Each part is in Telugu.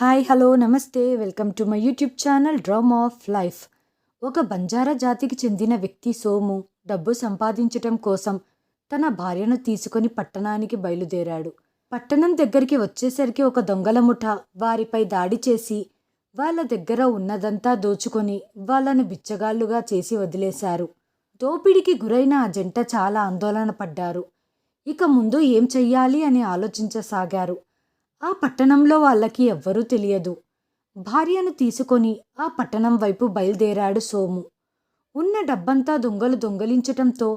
హాయ్ హలో నమస్తే. Welcome to my YouTube channel dream of life. ఒక బంజారా జాతికి చెందిన వ్యక్తి సోము డబ్బు సంపాదించటం కోసం తన భార్యను తీసుకొని పట్టణానికి బయలుదేరాడు. పట్టణం దగ్గరికి వచ్చేసరికి ఒక దొంగల ముఠ వారిపై దాడి చేసి వాళ్ళ దగ్గర ఉన్నదంతా దోచుకొని వాళ్ళను బిచ్చగాళ్ళుగా చేసి వదిలేశారు. దోపిడికి గురైన ఆ జంట చాలా ఆందోళన పడ్డారు. ఇక ముందు ఏం చెయ్యాలి అని ఆలోచించసాగారు. ఆ పట్టణంలో వాళ్ళకి ఎవ్వరూ తెలియదు. భార్యను తీసుకొని ఆ పట్టణం వైపు బయలుదేరాడు సోము. ఉన్న డబ్బంతా దొంగలు దొంగలించటంతో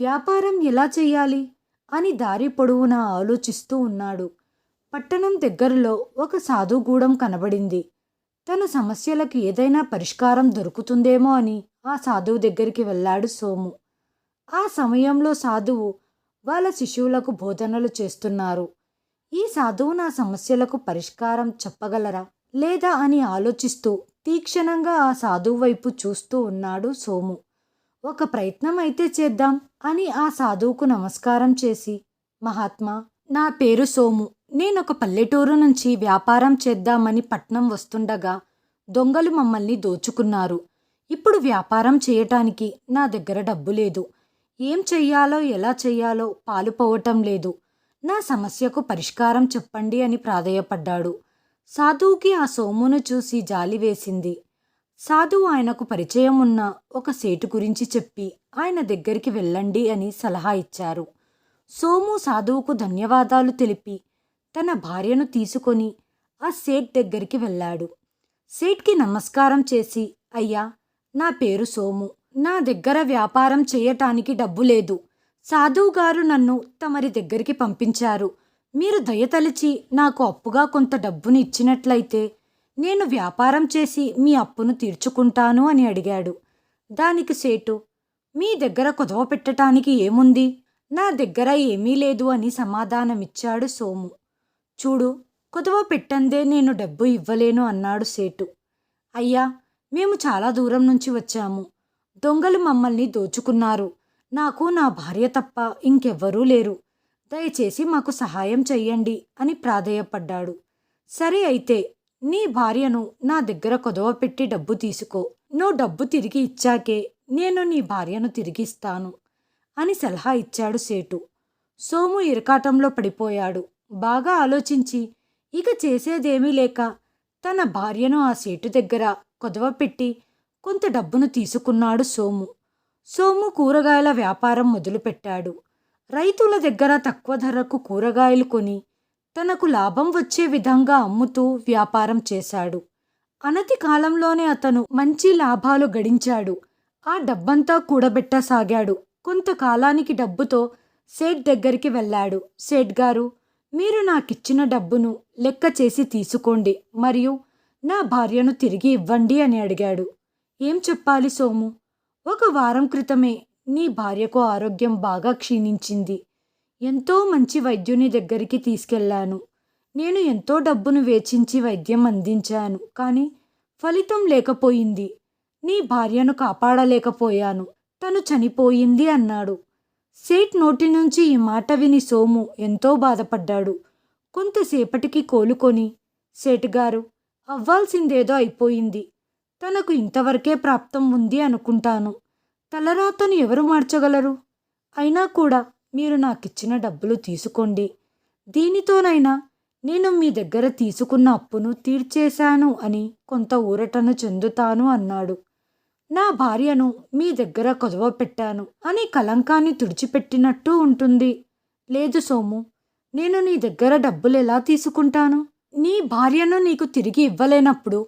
వ్యాపారం ఎలా చేయాలి? అని దారి పొడవునా ఆలోచిస్తూ ఉన్నాడు. పట్టణం దగ్గరలో ఒక సాధుగూడం కనబడింది. తన సమస్యలకు ఏదైనా పరిష్కారం దొరుకుతుందేమో అని ఆ సాధువు దగ్గరికి వెళ్ళాడు సోము. ఆ సమయంలో సాధువు వాళ్ళ శిశువులకు బోధనలు చేస్తున్నారు. ఈ సాధువు నా సమస్యలకు పరిష్కారం చెప్పగలరా? లేదా అని ఆలోచిస్తూ తీక్షణంగా ఆ సాధువు వైపు చూస్తూ ఉన్నాడు సోము. ఒక ప్రయత్నం అయితే చేద్దాం అని ఆ సాధువుకు నమస్కారం చేసి మహాత్మా నా పేరు సోము. నేనొక పల్లెటూరు నుంచి వ్యాపారం చేద్దామని పట్నం వస్తుండగా దొంగలు మమ్మల్ని దోచుకున్నారు. ఇప్పుడు వ్యాపారం చేయటానికి నా దగ్గర డబ్బు లేదు. ఏం చెయ్యాలో ఎలా చెయ్యాలో పాలుపోవటం లేదు. నా సమస్యకు పరిష్కారం చెప్పండి అని ప్రాధేయపడ్డాడు. సాధువుకి ఆ సోమును చూసి జాలి వేసింది. సాధువు ఆయనకు పరిచయం ఉన్న ఒక సేటు గురించి చెప్పి ఆయన దగ్గరికి వెళ్ళండి అని సలహా ఇచ్చారు. సోము సాధువుకు ధన్యవాదాలు తెలిపి తన భార్యను తీసుకొని ఆ సేట్ దగ్గరికి వెళ్ళాడు. సేట్కి నమస్కారం చేసి అయ్యా నా పేరు సోము. నా దగ్గర వ్యాపారం చేయటానికి డబ్బు లేదు. సాధువు గారు నన్ను తమరి దగ్గరికి పంపించారు. మీరు దయతలిచి నాకు అప్పుగా కొంత డబ్బును ఇచ్చినట్లయితే నేను వ్యాపారం చేసి మీ అప్పును తీర్చుకుంటాను అని అడిగాడు. దానికి సేటు మీ దగ్గర కుదవ పెట్టడానికి ఏముంది? నా దగ్గర ఏమీ లేదు అని సమాధానమిచ్చాడు సోము. చూడు కుదవ పెట్టందే నేను డబ్బు ఇవ్వలేను అన్నాడు సేటు. అయ్యా మేము చాలా దూరం నుంచి వచ్చాము. దొంగలు మమ్మల్ని దోచుకున్నారు. నాకు నా భార్య తప్ప ఇంకెవ్వరూ లేరు. దయచేసి మాకు సహాయం చెయ్యండి అని ప్రాధేయపడ్డాడు. సరే అయితే నీ భార్యను నా దగ్గర కొదవ పెట్టి డబ్బు తీసుకో. నువ్వు డబ్బు తిరిగి ఇచ్చాకే నేను నీ భార్యను తిరిగిస్తాను అని సలహా ఇచ్చాడు సేటు. సోము ఇరకాటంలో పడిపోయాడు. బాగా ఆలోచించి ఇక చేసేదేమీ లేక తన భార్యను ఆ సేటు దగ్గర కొదవ పెట్టి కొంత డబ్బును తీసుకున్నాడు సోము. సోము కూరగాయల వ్యాపారం మొదలుపెట్టాడు. రైతుల దగ్గర తక్కువ ధరకు కూరగాయలు కొని తనకు లాభం వచ్చే విధంగా అమ్ముతూ వ్యాపారం చేశాడు. అనతి కాలంలోనే అతను మంచి లాభాలు గడించాడు. ఆ డబ్బంతా కూడబెట్టసాగాడు. కొంతకాలానికి డబ్బుతో సేట్ దగ్గరికి వెళ్ళాడు. సేట్ గారు మీరు నాకిచ్చిన డబ్బును లెక్క చేసి తీసుకోండి మరియు నా భార్యను తిరిగి ఇవ్వండి అని అడిగాడు. ఏం చెప్పాలి సోము? ఒక వారం క్రితమే నీ భార్యకు ఆరోగ్యం బాగా క్షీణించింది. ఎంతో మంచి వైద్యుని దగ్గరికి తీసుకెళ్ళాను. నేను ఎంతో డబ్బును వేచించి వైద్యం అందించాను కానీ ఫలితం లేకపోయింది. నీ భార్యను కాపాడలేకపోయాను. తను చనిపోయింది అన్నాడు. సేట్ నోటి నుంచి ఈ మాట విని సోము ఎంతో బాధపడ్డాడు. కొంతసేపటికి కోలుకొని సేట్ గారు అవ్వాల్సిందేదో అయిపోయింది. తనకు ఇంతవరకే ప్రాప్తం ఉంది అనుకుంటాను. తలరాతను ఎవరు మార్చగలరు? అయినా కూడా మీరు నాకిచ్చిన డబ్బులు తీసుకోండి. దీనితోనైనా నేను మీ దగ్గర తీసుకున్న అప్పును తీర్చేశాను అని కొంత ఊరటను చెందుతాను అన్నాడు. నా భార్యను మీ దగ్గర కొదవ పెట్టాను అని కలంకాన్ని తుడిచిపెట్టినట్టు ఉంటుంది. లేదు సోము నేను నీ దగ్గర డబ్బులు ఎలా తీసుకుంటాను? నీ భార్యను నీకు తిరిగి ఇవ్వలేనప్పుడు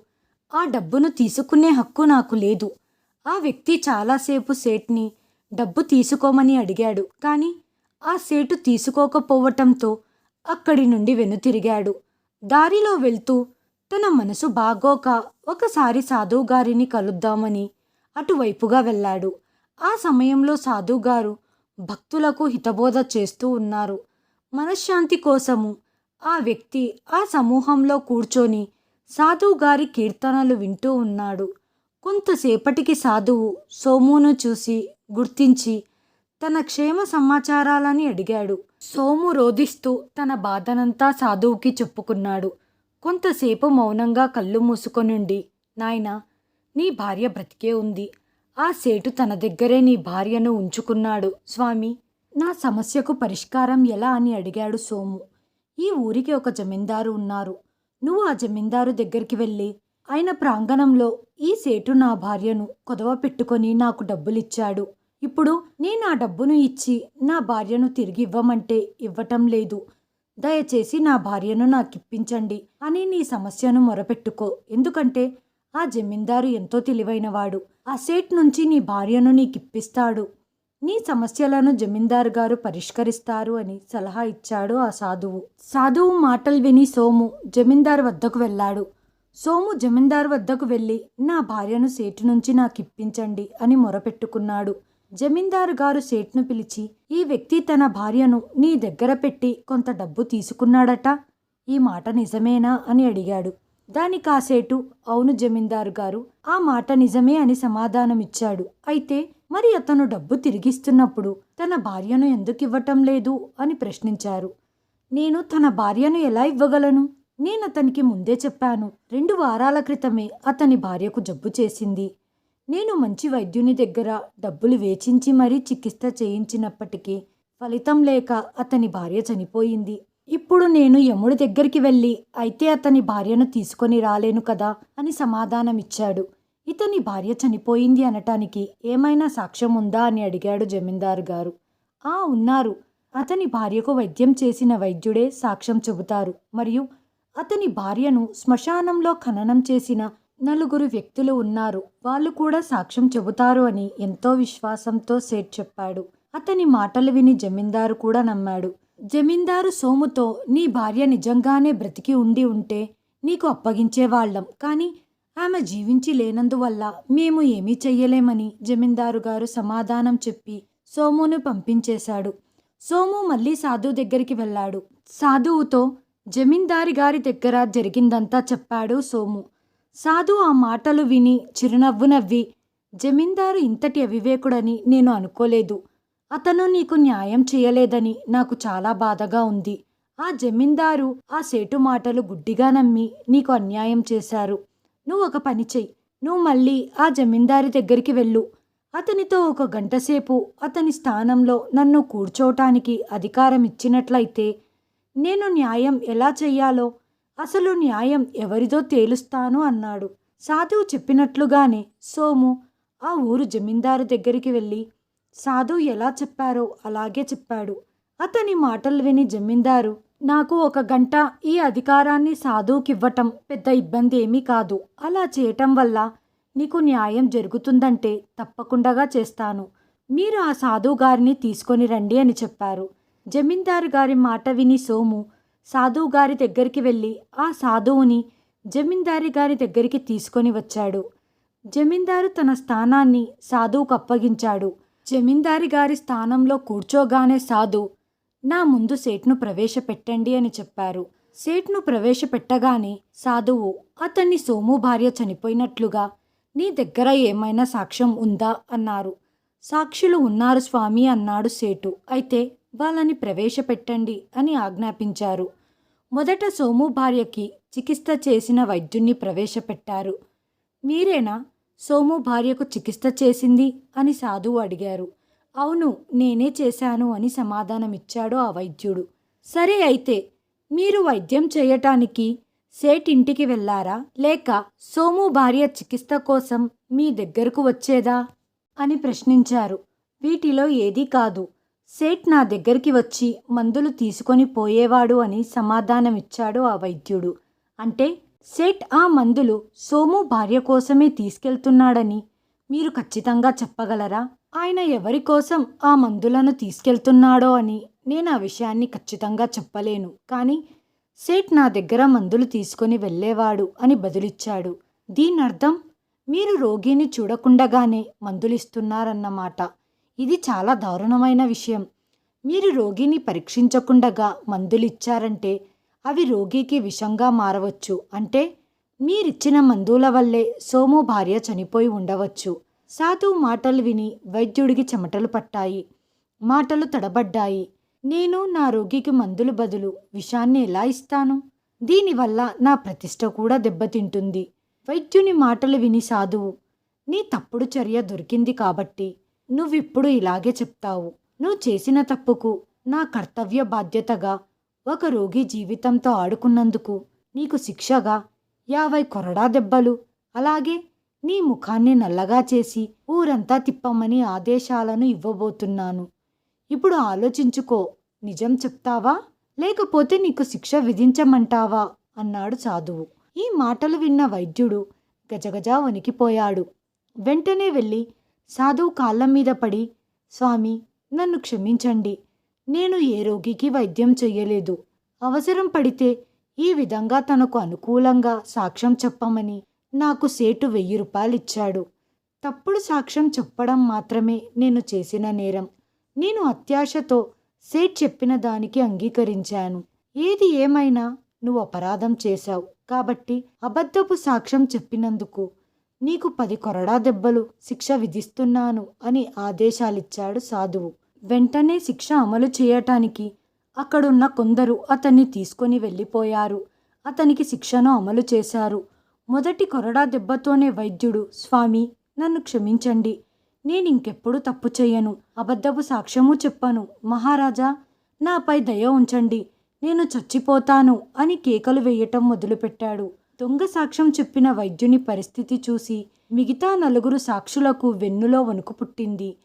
ఆ డబ్బును తీసుకునే హక్కు నాకు లేదు. ఆ వ్యక్తి చాలాసేపు సేట్ని డబ్బు తీసుకోమని అడిగాడు. కానీ ఆ సేటు తీసుకోకపోవటంతో అక్కడి నుండి వెనుతిరిగాడు. దారిలో వెళ్తూ తన మనసు బాగోక ఒకసారి సాధువుగారిని కలుద్దామని అటువైపుగా వెళ్ళాడు. ఆ సమయంలో సాధుగారు భక్తులకు హితబోధ చేస్తూ ఉన్నారు. మనశ్శాంతి కోసము ఆ వ్యక్తి ఆ సమూహంలో కూర్చొని సాధువు గారి కీర్తనలు వింటూ ఉన్నాడు. కొంతసేపటికి సాధువు సోమును చూసి గుర్తించి తన క్షేమ సమాచారాలని అడిగాడు. సోము రోధిస్తూ తన బాధనంతా సాధువుకి చెప్పుకున్నాడు. కొంతసేపు మౌనంగా కళ్ళు మూసుకొనుండి నాయనా నీ భార్య బ్రతికే ఉంది. ఆ సేటు తన దగ్గరే నీ భార్యను ఉంచుకున్నాడు. స్వామి నా సమస్యకు పరిష్కారం ఎలా? అని అడిగాడు సోము. ఈ ఊరికి ఒక జమీందారు ఉన్నారు. నువ్వు ఆ జమీందారు దగ్గరికి వెళ్ళి ఆయన ప్రాంగణంలో ఈ సేటు నా భార్యను కొదవ పెట్టుకొని నాకు డబ్బులిచ్చాడు. ఇప్పుడు నేను ఆ డబ్బును ఇచ్చి నా భార్యను తిరిగి ఇవ్వమంటే ఇవ్వటం లేదు. దయచేసి నా భార్యను నాకిప్పించండి అని నీ సమస్యను మొరపెట్టుకో. ఎందుకంటే ఆ జమీందారు ఎంతో తెలివైనవాడు. ఆ సేట్ నుంచి నీ భార్యను నీకిప్పిస్తాడు. నీ సమస్యలను జమీందారు గారు పరిష్కరిస్తారు అని సలహా ఇచ్చాడు ఆ సాధువు. సాధువు మాటలు విని సోము జమీందారు వద్దకు వెళ్ళాడు. సోము జమీందారు వద్దకు వెళ్ళి నా భార్యను సేటు నుంచి నాకిప్పించండి అని మొరపెట్టుకున్నాడు. జమీందారు గారు సేట్ను పిలిచి ఈ వ్యక్తి తన భార్యను నీ దగ్గర పెట్టి కొంత డబ్బు తీసుకున్నాడట? ఈ మాట నిజమేనా? అని అడిగాడు. దాని కాసేటు అవును జమీందారు గారు ఆ మాట నిజమే అని సమాధానమిచ్చాడు. అయితే మరి అతను డబ్బు తిరిగిస్తున్నప్పుడు తన భార్యను ఎందుకు ఇవ్వటం లేదు అని ప్రశ్నించారు. నేను తన భార్యను ఎలా ఇవ్వగలను? నేను అతనికి ముందే చెప్పాను. రెండు వారాల క్రితమే అతని భార్యకు జబ్బు చేసింది. నేను మంచి వైద్యుని దగ్గర డబ్బులు వేచించి మరీ చికిత్స చేయించినప్పటికీ ఫలితం లేక అతని భార్య చనిపోయింది. ఇప్పుడు నేను యముడి దగ్గరికి వెళ్ళి అయితే అతని భార్యను తీసుకొని రాలేను కదా అని సమాధానమిచ్చాడు. ఇతని భార్య చనిపోయింది అనటానికి ఏమైనా సాక్ష్యం ఉందా అని అడిగాడు జమీందారు గారు. ఆ ఉన్నారు. అతని భార్యకు వైద్యం చేసిన వైద్యుడే సాక్ష్యం చెబుతారు. మరియు అతని భార్యను శ్మశానంలో ఖననం చేసిన నలుగురు వ్యక్తులు ఉన్నారు. వాళ్ళు కూడా సాక్ష్యం చెబుతారు అని ఎంతో విశ్వాసంతో సేట్ చెప్పాడు. అతని మాటలు విని జమీందారు కూడా నమ్మాడు. జమీందారు సోముతో నీ భార్య నిజంగానే బ్రతికి ఉండి ఉంటే నీకు అప్పగించేవాళ్ళం కానీ ఆమె జీవించి లేనందువల్ల మేము ఏమీ చెయ్యలేమని జమీందారు గారు సమాధానం చెప్పి సోమును పంపించేశాడు. సోము మళ్ళీ సాధువు దగ్గరికి వెళ్ళాడు. సాధువుతో జమీందారి గారి దగ్గర జరిగిందంతా చెప్పాడు సోము. సాధు ఆ మాటలు విని చిరునవ్వు నవ్వి జమీందారు ఇంతటి అవివేకుడని నేను అనుకోలేదు. అతను నీకు న్యాయం చేయలేదని నాకు చాలా బాధగా ఉంది. ఆ జమీందారు ఆ సేటు మాటలు గుడ్డిగా నమ్మి నీకు అన్యాయం చేశారు. నువ్వు ఒక పని చెయ్యి. నువ్వు మళ్ళీ ఆ జమీందారి దగ్గరికి వెళ్ళు. అతనితో ఒక గంటసేపు అతని స్థానంలో నన్ను కూర్చోటానికి అధికారం ఇచ్చినట్లయితే నేను న్యాయం ఎలా చెయ్యాలో అసలు న్యాయం ఎవరిదో తేలుస్తాను అన్నాడు. సాధువు చెప్పినట్లుగానే సోము ఆ ఊరు జమీందారు దగ్గరికి వెళ్ళి సాధువు ఎలా చెప్పారో అలాగే చెప్పాడు. అతని మాటలు విని జమీందారు నాకు ఒక గంట ఈ అధికారాన్ని సాధువుకివ్వటం పెద్ద ఇబ్బంది ఏమీ కాదు. అలా చేయటం వల్ల నీకు న్యాయం జరుగుతుందంటే తప్పకుండా చేస్తాను. మీరు ఆ సాధువు గారిని తీసుకొని రండి అని చెప్పారు. జమీందారు గారి మాట విని సోము సాధువు గారి దగ్గరికి వెళ్ళి ఆ సాధువుని జమీందారి గారి దగ్గరికి తీసుకొని వచ్చాడు. జమీందారు తన స్థానాన్ని సాధువుకు అప్పగించాడు. జమీందారి గారి స్థానంలో కూర్చోగానే సాధు నా ముందు సేట్ను ప్రవేశపెట్టండి అని చెప్పారు. సేట్ను ప్రవేశపెట్టగానే సాధువు అతన్ని సోము భార్య చనిపోయినట్లుగా నీ దగ్గర ఏమైనా సాక్ష్యం ఉందా? అన్నారు. సాక్షులు ఉన్నారు స్వామి అన్నాడు సేటు. అయితే వాళ్ళని ప్రవేశపెట్టండి అని ఆజ్ఞాపించారు. మొదట సోము భార్యకి చికిత్స చేసిన వైద్యుణ్ణి ప్రవేశపెట్టారు. మీరేనా? సోము భార్యకు చికిత్స చేసింది? అని సాధువు అడిగారు. అవును నేనే చేశాను అని సమాధానమిచ్చాడు ఆ వైద్యుడు. సరే అయితే మీరు వైద్యం చేయటానికి సేట్ ఇంటికి వెళ్ళారా లేక సోము భార్య చికిత్స కోసం మీ దగ్గరకు వచ్చేదా? అని ప్రశ్నించారు. వీటిలో ఏదీ కాదు. సేట్ నా దగ్గరికి వచ్చి మందులు తీసుకొని పోయేవాడు అని సమాధానమిచ్చాడు ఆ వైద్యుడు. అంటే సేట్ ఆ మందులు సోము భార్య కోసమే తీసుకెళ్తున్నాడని మీరు ఖచ్చితంగా చెప్పగలరా? ఆయన ఎవరి కోసం ఆ మందులను తీసుకెళ్తున్నాడో అని నేను ఆ విషయాన్ని ఖచ్చితంగా చెప్పలేను. కానీ సేట్ నా దగ్గర మందులు తీసుకొని వెళ్ళేవాడు అని బదులిచ్చాడు. దీని అర్థం మీరు రోగిని చూడకుండగానే మందులిస్తున్నారన్నమాట. ఇది చాలా దారుణమైన విషయం. మీరు రోగిని పరీక్షించకుండగా మందులిచ్చారంటే అవి రోగికి విషంగా మారవచ్చు. అంటే మీరిచ్చిన మందుల వల్లే సోము భార్య చనిపోయి ఉండవచ్చు. సాధువు మాటలు విని వైద్యుడికి చెమటలు పట్టాయి. మాటలు తడబడ్డాయి. నేను నా రోగికి మందులు బదులు విషాన్ని ఎలా ఇస్తాను? దీనివల్ల నా ప్రతిష్ట కూడా దెబ్బతింటుంది. వైద్యుని మాటలు విని సాధువు నీ తప్పుడు చర్య దొరికింది కాబట్టి నువ్విప్పుడు ఇలాగే చెప్తావు. నువ్వు చేసిన తప్పుకు నా కర్తవ్య బాధ్యతగా ఒక రోగి జీవితంతో ఆడుకున్నందుకు నీకు శిక్షగా యాభై కొరడా దెబ్బలు అలాగే నీ ముఖాన్ని నల్లగా చేసి ఊరంతా తిప్పమని ఆదేశాలను ఇవ్వబోతున్నాను. ఇప్పుడు ఆలోచించుకో నిజం చెప్తావా? లేకపోతే నీకు శిక్ష విధించమంటావా? అన్నాడు సాధువు. ఈ మాటలు విన్న వైద్యుడు గజగజ వణికిపోయాడు. వెంటనే వెళ్ళి సాధువు కాళ్ళ మీద పడి స్వామి నన్ను క్షమించండి. నేను ఏ రోగికి వైద్యం చెయ్యలేదు. అవసరం పడితే ఈ విధంగా తనకు అనుకూలంగా సాక్ష్యం చెప్పమని నాకు సేటు వెయ్యి రూపాయలు ఇచ్చాడు తప్పుడు సాక్ష్యం చెప్పడం మాత్రమే నేను చేసిన నేరం. నేను అత్యాశతో సేట్ చెప్పిన దానికి అంగీకరించాను. ఏది ఏమైనా నువ్వు అపరాధం చేశావు కాబట్టి అబద్ధపు సాక్ష్యం చెప్పినందుకు నీకు పది కొరడా దెబ్బలు శిక్ష విధిస్తున్నాను అని ఆదేశాలిచ్చాడు సాధువు. వెంటనే శిక్ష అమలు చేయటానికి అక్కడున్న కొందరు అతన్ని తీసుకొని వెళ్ళిపోయారు. అతనికి శిక్షను అమలు చేశారు. మొదటి కొరడా దెబ్బతోనే వైద్యుడు స్వామి నన్ను క్షమించండి. నేను ఇంకెప్పుడు తప్పు చేయను అబద్ధపు సాక్ష్యము చెప్పను. మహారాజా నాపై దయ ఉంచండి. నేను చచ్చిపోతాను అని కేకలు వేయటం మొదలుపెట్టాడు. దొంగ సాక్ష్యం చెప్పిన వైద్యుని పరిస్థితి చూసి మిగతా నలుగురు సాక్షులకు వెన్నులో వణుకు పుట్టింది.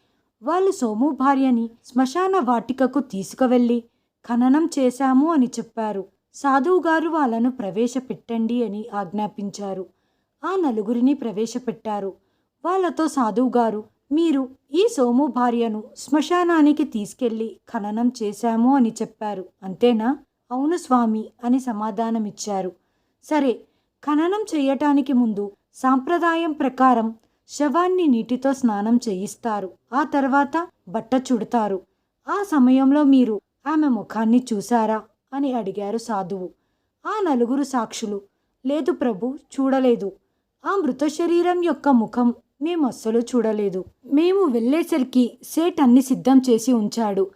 వాళ్ళు సోము భార్యని శ్మశాన వాటికకు తీసుకువెళ్ళి ఖననం చేశాము అని చెప్పారు. సాధువుగారు వాళ్ళను ప్రవేశపెట్టండి అని ఆజ్ఞాపించారు. ఆ నలుగురిని ప్రవేశపెట్టారు. వాళ్ళతో సాధువుగారు మీరు ఈ సోము భార్యను శ్మశానానికి తీసుకెళ్ళి ఖననం చేశాము అని చెప్పారు. అంతేనా? అవును స్వామి అని సమాధానమిచ్చారు. సరే ఖననం చేయటానికి ముందు సాంప్రదాయం ప్రకారం శవాన్ని నీటితో స్నానం చేయిస్తారు. ఆ తర్వాత బట్ట చుడతారు. ఆ సమయంలో మీరు ఆమె ముఖాన్ని చూశారా? అని అడిగారు సాధువు. ఆ నలుగురు సాక్షులు లేదు ప్రభు చూడలేదు. ఆ మృత శరీరం యొక్క ముఖం మేము అస్సలు చూడలేదు. మేము వెళ్ళేసరికి సేట్ అన్ని సిద్ధం చేసి ఉంచాడు.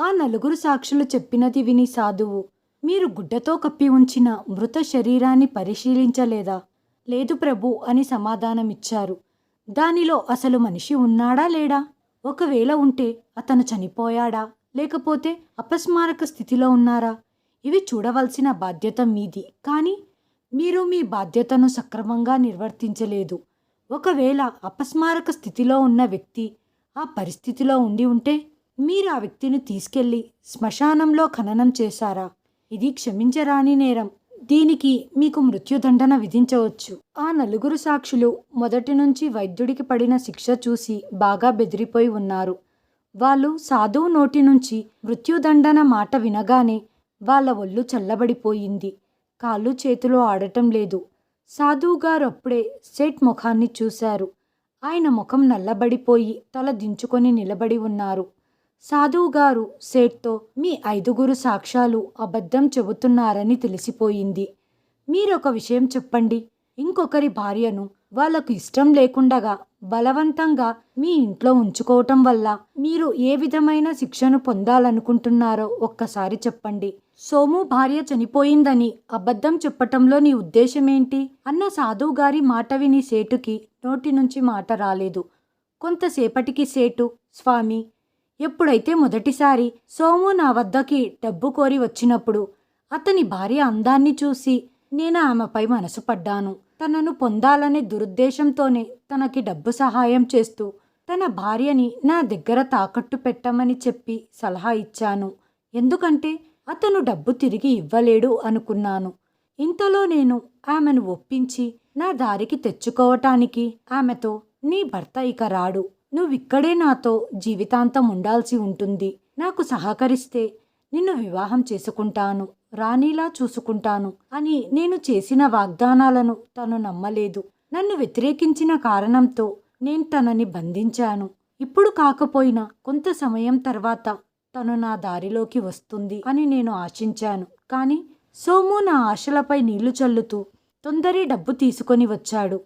ఆ నలుగురు సాక్షులు చెప్పినది విని సాధువు మీరు గుడ్డతో కప్పి ఉంచిన మృత శరీరాన్ని పరిశీలించలేదా? లేదు ప్రభు అని సమాధానమిచ్చారు. దానిలో అసలు మనిషి ఉన్నాడా లేడా? ఒకవేళ ఉంటే అతను చనిపోయాడా? లేకపోతే అపస్మారక స్థితిలో ఉన్నారా? ఇవి చూడవలసిన బాధ్యత మీది. కానీ మీరు మీ బాధ్యతను సక్రమంగా నిర్వర్తించలేదు. ఒకవేళ అపస్మారక స్థితిలో ఉన్న వ్యక్తి ఆ పరిస్థితిలో ఉండి ఉంటే మీరు ఆ వ్యక్తిని తీసుకెళ్ళి శ్మశానంలో ఖననం చేశారా? ఇది క్షమించరాని నేరం. దీనికి మీకు మృత్యుదండన విధించవచ్చు. ఆ నలుగురు సాక్షులు మొదటి నుంచి వైద్యుడికి పడిన శిక్ష చూసి బాగా బెదిరిపోయి ఉన్నారు. వాళ్ళు సాధువు నోటి నుంచి మృత్యుదండన మాట వినగానే వాళ్ళ ఒళ్ళు చల్లబడిపోయింది. కాళ్ళు చేతులు ఆడటం లేదు. సాధువు గారు అప్పుడే సేట్ ముఖాన్ని చూశారు. ఆయన ముఖం నల్లబడిపోయి తల దించుకొని నిలబడి ఉన్నారు. సాధువు గారు సేట్తో మీ ఐదుగురు సాక్ష్యాలు అబద్ధం చెబుతున్నారని తెలిసిపోయింది. మీరొక విషయం చెప్పండి. ఇంకొకరి భార్యను వాళ్ళకు ఇష్టం లేకుండగా బలవంతంగా మీ ఇంట్లో ఉంచుకోవటం వల్ల మీరు ఏ విధమైన శిక్షను పొందాలనుకుంటున్నారో ఒక్కసారి చెప్పండి. సోము భార్య చనిపోయిందని అబద్ధం చెప్పటంలో నీ ఉద్దేశమేంటి? అన్న సాధువు గారి మాట విని సేటుకి నోటి నుంచి మాట రాలేదు. కొంతసేపటికి సేటు స్వామి ఎప్పుడైతే మొదటిసారి సోము నా వద్దకి డబ్బు కోరి వచ్చినప్పుడు అతని భార్య అందాన్ని చూసి నేను ఆమెపై మనసు పడ్డాను. తనను పొందాలనే దురుద్దేశంతోనే తనకి డబ్బు సహాయం చేస్తూ తన భార్యని నా దగ్గర తాకట్టు పెట్టమని చెప్పి సలహా ఇచ్చాను. ఎందుకంటే అతను డబ్బు తిరిగి ఇవ్వలేడు అనుకున్నాను. ఇంతలో నేను ఆమెను ఒప్పించి నా దారికి తెచ్చుకోవటానికి ఆమెతో నీ భర్త ఇక రాడు. నువ్విక్కడే నాతో జీవితాంతం ఉండాల్సి ఉంటుంది. నాకు సహకరిస్తే నిన్ను వివాహం చేసుకుంటాను. రాణిలా చూసుకుంటాను. అని నేను చేసిన వాగ్దానాలను తను నమ్మలేదు. నన్ను వ్యతిరేకించిన కారణంతో నేను తనని బంధించాను. ఇప్పుడు కాకపోయినా కొంత సమయం తర్వాత తను నా దారిలోకి వస్తుంది అని నేను ఆశించాను. కానీ సోము నా ఆశలపై నీళ్ళు చల్లుతూ తొందరే డబ్బు తీసుకొని వచ్చాడు.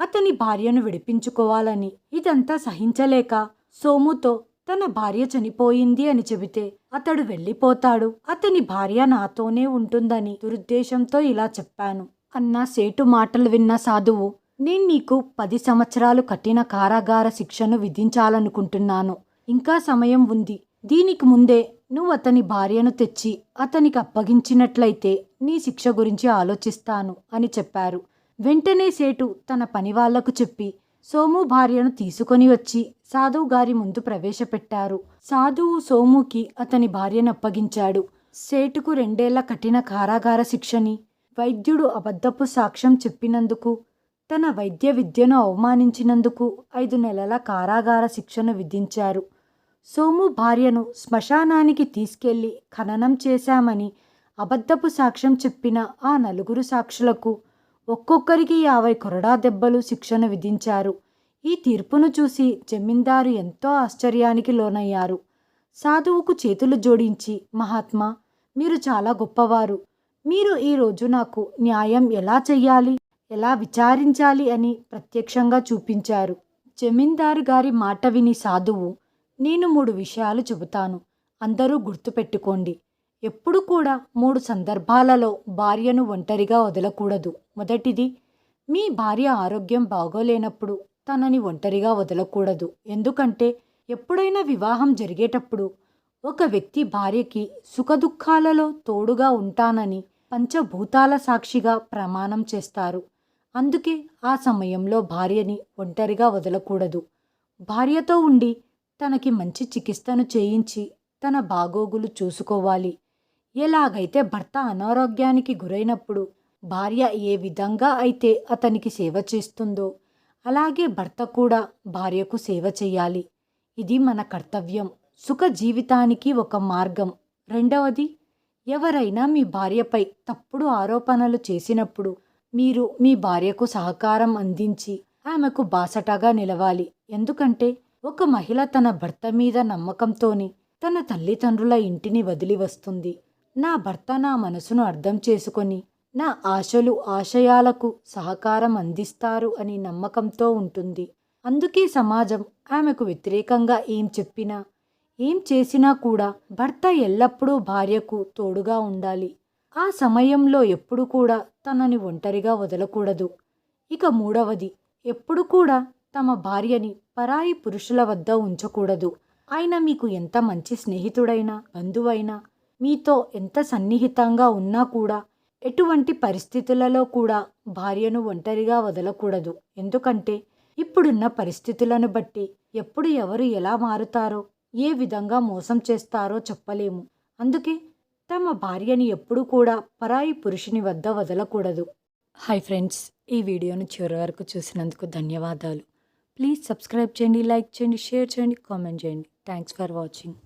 అతని భార్యను విడిపించుకోవాలని ఇదంతా సహించలేక సోముతో తన భార్య చనిపోయింది అని చెబితే అతడు వెళ్ళిపోతాడు. అతని భార్య నాతోనే ఉంటుందని దురుద్దేశంతో ఇలా చెప్పాను. అన్న సేటు మాటలు విన్న సాధువు నేను నీకు పది సంవత్సరాలు కఠిన కారాగార శిక్షను విధించాలనుకుంటున్నాను. ఇంకా సమయం ఉంది. దీనికి ముందే నువ్వు అతని భార్యను తెచ్చి అతనికి అప్పగించినట్లయితే నీ శిక్ష గురించి ఆలోచిస్తాను అని చెప్పారు. వెంటనే సేటు తన పనివాళ్ళకు చెప్పి సోము భార్యను తీసుకొని వచ్చి సాధువు గారి ముందు ప్రవేశపెట్టారు. సాధువు సోముకి అతని భార్యను అప్పగించాడు. సేటుకు రెండేళ్ళ కఠిన కారాగార శిక్షని వైద్యుడు అబద్ధపు సాక్ష్యం చెప్పినందుకు తన వైద్య విద్యను అవమానించినందుకు ఐదు నెలల కారాగార శిక్షను విధించారు. సోము భార్యను శ్మశానానికి తీసుకెళ్ళి ఖననం చేశామని అబద్ధపు సాక్ష్యం చెప్పిన ఆ నలుగురు సాక్షులకు ఒక్కొక్కరికి యాభై కొరడా దెబ్బలు శిక్షను విధించారు. ఈ తీర్పును చూసి జమీందారు ఎంతో ఆశ్చర్యానికి లోనయ్యారు. సాధువుకు చేతులు జోడించి మహాత్మా మీరు చాలా గొప్పవారు. మీరు ఈరోజు నాకు న్యాయం ఎలా చెయ్యాలి? ఎలా విచారించాలి? అని ప్రత్యక్షంగా చూపించారు. జమీందారు గారి మాట విని సాధువు నేను మూడు విషయాలు చెబుతాను. అందరూ గుర్తుపెట్టుకోండి. ఎప్పుడు కూడా మూడు సందర్భాలలో భార్యను ఒంటరిగా వదలకూడదు. మొదటిది మీ భార్య ఆరోగ్యం బాగోలేనప్పుడు తనని ఒంటరిగా వదలకూడదు. ఎందుకంటే ఎప్పుడైనా వివాహం జరిగేటప్పుడు ఒక వ్యక్తి భార్యకి సుఖదుఖాలలో తోడుగా ఉంటానని పంచభూతాల సాక్షిగా ప్రమాణం చేస్తారు. అందుకే ఆ సమయంలో భార్యని ఒంటరిగా వదలకూడదు. భార్యతో ఉండి తనకి మంచి చికిత్సను చేయించి తన బాగోగులు చూసుకోవాలి. ఎలాగైతే భర్త అనారోగ్యానికి గురైనప్పుడు భార్య ఏ విధంగా అయితే అతనికి సేవ చేస్తుందో అలాగే భర్త కూడా భార్యకు సేవ చేయాలి. ఇది మన కర్తవ్యం. సుఖ జీవితానికి ఒక మార్గం. రెండవది ఎవరైనా మీ భార్యపై తప్పుడు ఆరోపణలు చేసినప్పుడు మీరు మీ భార్యకు సహకారం అందించి ఆమెకు బాసటగా నిలవాలి. ఎందుకంటే ఒక మహిళ తన భర్త మీద నమ్మకంతోని తన తల్లిదండ్రుల ఇంటిని వదిలి వస్తుంది. నా భర్త నా మనసును అర్థం చేసుకొని నా ఆశలు ఆశయాలకు సహకారం అందిస్తారు అని నమ్మకంతో ఉంటుంది. అందుకే సమాజం ఆమెకు వ్యతిరేకంగా ఏం చెప్పినా ఏం చేసినా కూడా భర్త ఎల్లప్పుడూ భార్యకు తోడుగా ఉండాలి. ఆ సమయంలో ఎప్పుడు కూడా తనని ఒంటరిగా వదలకూడదు. ఇక మూడవది ఎప్పుడు కూడా తమ భార్యని పరాయి పురుషుల వద్ద ఉంచకూడదు. ఆయన మీకు ఎంత మంచి స్నేహితుడైనా బంధువైనా మీతో ఎంత సన్నిహితంగా ఉన్నా కూడా ఎటువంటి పరిస్థితులలో కూడా భార్యను ఒంటరిగా వదలకూడదు. ఎందుకంటే ఇప్పుడున్న పరిస్థితులను బట్టి ఎప్పుడు ఎవరు ఎలా మారుతారో ఏ విధంగా మోసం చేస్తారో చెప్పలేము. అందుకే తమ భార్యని ఎప్పుడు కూడా పరాయి పురుషుని వద్ద వదలకూడదు. హాయ్ ఫ్రెండ్స్ ఈ వీడియోను చివరి వరకు చూసినందుకు ధన్యవాదాలు. ప్లీజ్ సబ్స్క్రైబ్ చేయండి లైక్ చేయండి షేర్ చేయండి కామెంట్ చేయండి. Thanks for watching.